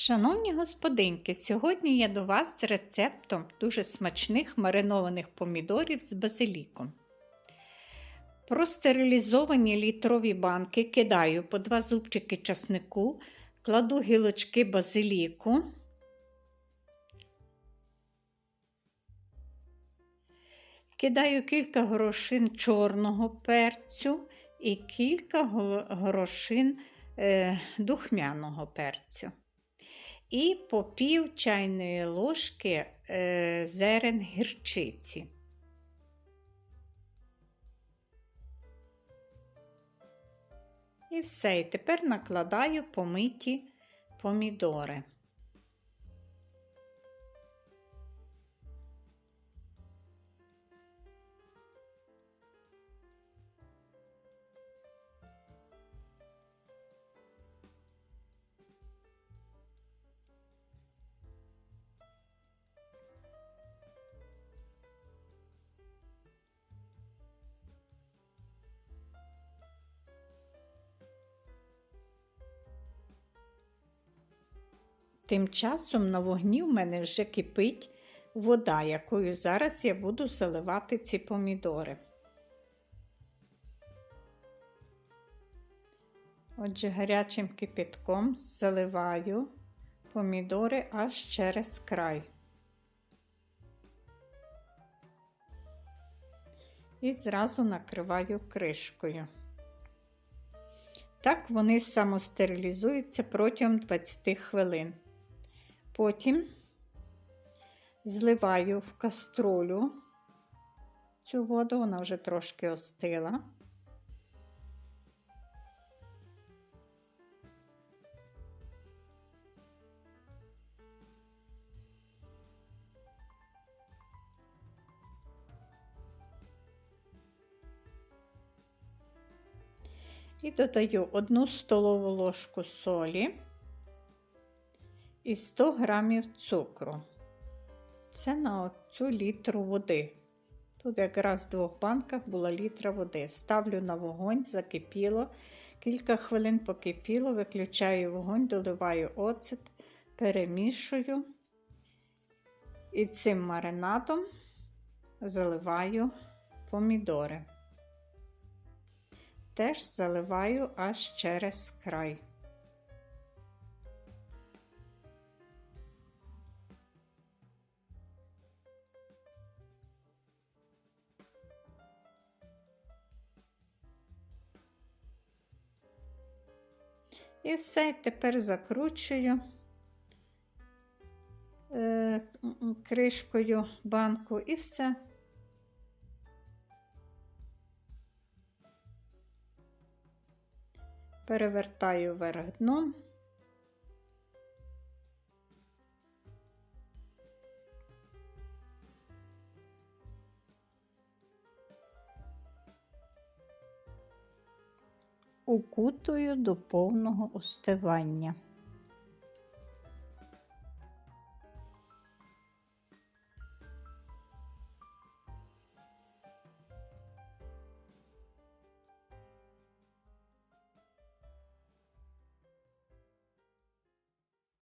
Шановні господинки, сьогодні я до вас з рецептом дуже смачних маринованих помідорів з базиліком. Простерилізовані літрові банки кидаю по два зубчики часнику, кладу гілочки базиліку. Кидаю кілька горошин чорного перцю і кілька горошин е, духмяного перцю. І по пів чайної ложки е, зерен гірчиці. І все. І тепер накладаю помиті помідори. Тим часом на вогні в мене вже кипить вода, якою зараз я буду заливати ці помідори. Отже, гарячим кипятком заливаю помідори аж через край. І зразу накриваю кришкою. Так вони самостерилізуються протягом 20 хвилин. Потім зливаю в каструлю цю воду, вона вже трошки остила. І додаю 1 столову ложку солі і 100 грамів цукру. Це на цю літру води. Тут якраз в двох банках була літра води. Ставлю на вогонь, закипіло. Кілька хвилин покипіло, виключаю вогонь, доливаю оцет, перемішую і цим маринадом заливаю помідори. Теж заливаю аж через край. І все, тепер закручую е, кришкою банку і все. Перевертаю вверх дном. Укутую до повного остивання.